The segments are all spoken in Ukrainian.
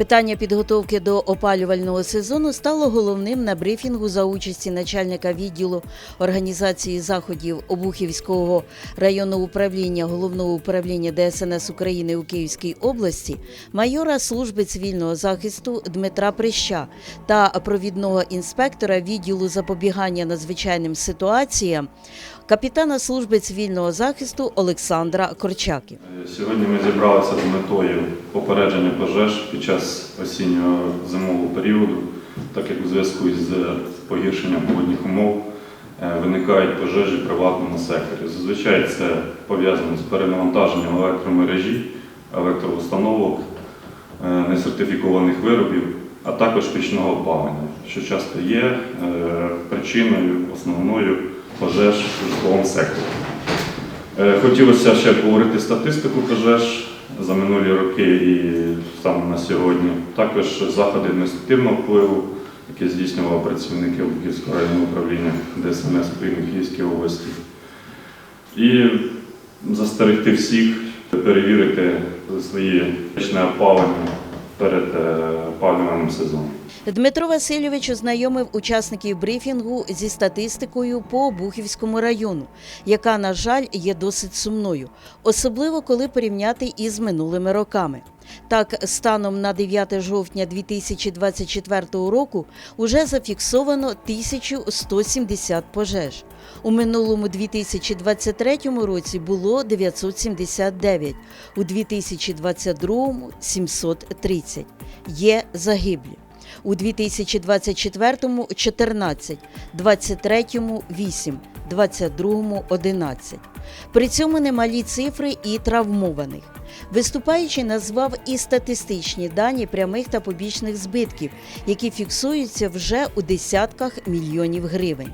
Питання підготовки до опалювального сезону стало головним на брифінгу за участі начальника відділу організації заходів Обухівського районного управління головного управління ДСНС України у Київській області, майора служби цивільного захисту Дмитра Прища та провідного інспектора відділу запобігання надзвичайним ситуаціям, капітана служби цивільного захисту Олександра Корчаки. Сьогодні ми зібралися з метою попередження пожеж під час осіннього зимового періоду, так як у зв'язку з погіршенням погодних умов е, виникають пожежі в приватному секторі. Зазвичай це пов'язано з перенавантаженням електромережі, електроустановок, е, несертифікованих виробів, а також пічного опалення, що часто є е, причиною основною пожеж у житловому секторі. Е, Хотілося ще поговорити статистику пожеж за минулі роки і саме на сьогодні. Також заходи адміністративного впливу, які здійснювали працівники Луківського районного управління ДСНС України Київській області. І застерегти всіх перевірити свої річне опалення перед е, опалювальним сезоном. Дмитро Васильович ознайомив учасників брифінгу зі статистикою по Обухівському району, яка, на жаль, є досить сумною, особливо коли порівняти із минулими роками. Так, станом на 9 жовтня 2024 року уже зафіксовано 1170 пожеж. У минулому 2023 році було 979, у 2022 – 730. Є загиблі. У 2024-му – 14, 23-му – 8, 22-му – 11. При цьому немалі цифри і травмованих. Виступаючий назвав і статистичні дані прямих та побічних збитків, які фіксуються вже у десятках мільйонів гривень.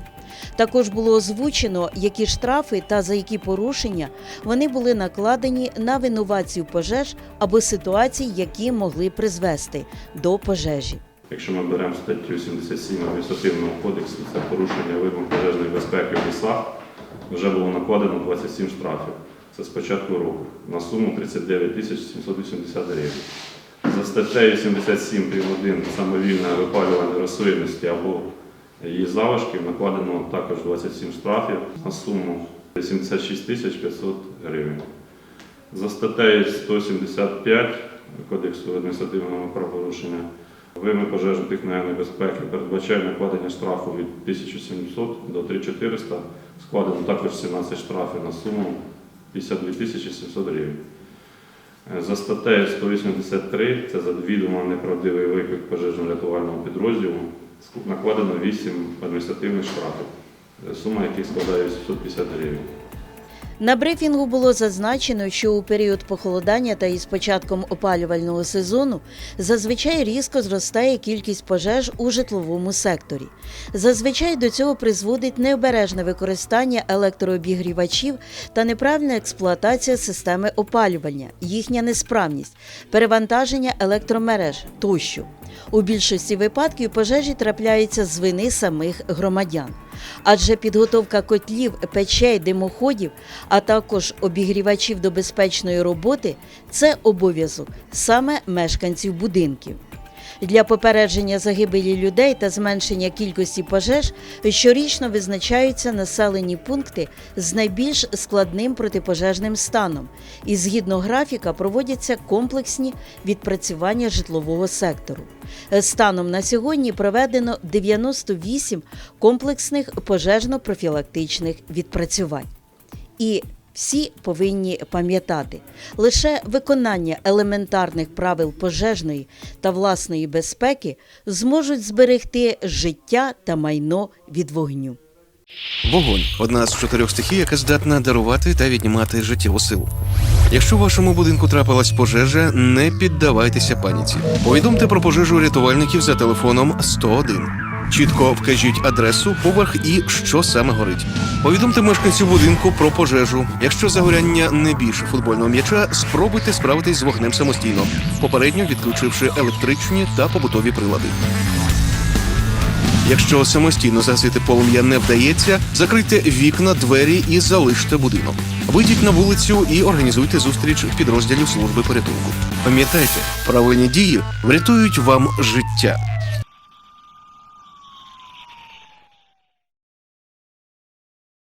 Також було озвучено, які штрафи та за які порушення вони були накладені на винуватців пожеж або ситуацій, які могли призвести до пожежі. Якщо ми беремо статтю 77 адміністративного кодексу, це порушення вимог пожежної безпеки в лісах, вже було накладено 27 штрафів. Це з початку року на суму 39 тисяч 780 гривень. За статтею 77 прим. 1 самовільне випалювання рослинності або її залишків накладено також 27 штрафів на суму 76 тисяч 500 гривень. За статтею 175 Кодексу адміністративного правопорушення Вими пожежно-техногенної безпеки передбачає накладення штрафу від 1700 до 3400. Складено також 17 штрафів на суму 52 700 гривень. Е, За статтею 183, це за відомо неправдивий виклик пожежно-рятувального підрозділу, накладено 8 адміністративних штрафів, е, сума яких складає 850 гривень. На брифінгу було зазначено, що у період похолодання та із початком опалювального сезону зазвичай різко зростає кількість пожеж у житловому секторі. Зазвичай до цього призводить необережне використання електрообігрівачів та неправильна експлуатація системи опалювання, їхня несправність, перевантаження електромереж тощо. У більшості випадків пожежі трапляються з вини самих громадян. Адже підготовка котлів, печей, димоходів, а також обігрівачів до безпечної роботи це обов'язок саме мешканців будинків. Для попередження загибелі людей та зменшення кількості пожеж щорічно визначаються населені пункти з найбільш складним протипожежним станом, і згідно графіка проводяться комплексні відпрацювання житлового сектору. Станом на сьогодні проведено 98 комплексних пожежно-профілактичних відпрацювань. І всі повинні пам'ятати, лише виконання елементарних правил пожежної та власної безпеки зможуть зберегти життя та майно від вогню. Вогонь одна з чотирьох стихій, яка здатна дарувати та віднімати життєву силу. Якщо в вашому будинку трапилась пожежа, не піддавайтеся паніці. Повідомте про пожежу рятувальників за телефоном 101. Чітко вкажіть адресу, поверх і що саме горить. Повідомте мешканців будинку про пожежу. Якщо загоряння не більше футбольного м'яча, спробуйте справитись з вогнем самостійно, попередньо відключивши електричні та побутові прилади. Якщо самостійно загасити полум'я не вдається, закрийте вікна, двері і залиште будинок. Вийдіть на вулицю і організуйте зустріч підрозділів служби порятунку. Пам'ятайте, правильні дії врятують вам життя.